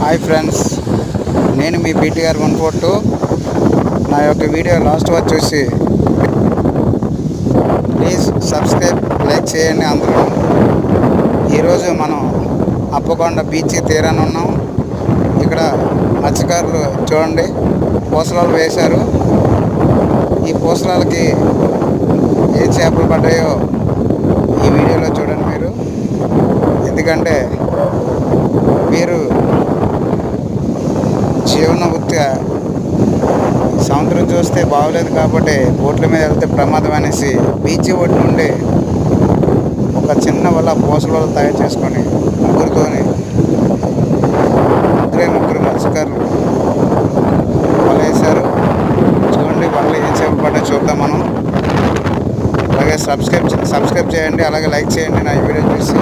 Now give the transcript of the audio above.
Hi friends నేను మీ PTR one four two. నా యొక్క వీడియో లాస్ట్ వరకు చూసి ప్లీజ్ సబ్స్క్రైబ్ లైక్ చేయండి అందరూ. ఈరోజు మనం అప్పకొండ బీచ్ తీరాన్ని ఉన్నాం. ఇక్కడ మత్స్యకారులు చూడండి పూసలాలు వేశారు. ఈ పూసలాలకి ఏ చేపలు పడ్డాయో ఈ వీడియోలో చూడండి మీరు. ఎందుకంటే కరెక్ట్గా సముద్రం చూస్తే బాగోలేదు కాబట్టి బోట్ల మీద వెళ్తే ప్రమాదం అనేసి బీచ్ ఒడ్డు నుండి ఒక చిన్న వల్ల పూసల తయారు చేసుకొని ముగ్గురితోని ముగ్గురే ముగ్గురు మత్స్యకారులు వల వేశారు. చూడండి వల్ల ఏం చేపడ్డా చూద్దాం మనం. అలాగే సబ్స్క్రైబ్ సబ్స్క్రైబ్ చేయండి అలాగే లైక్ చేయండి. నా ఈ వీడియో చూసి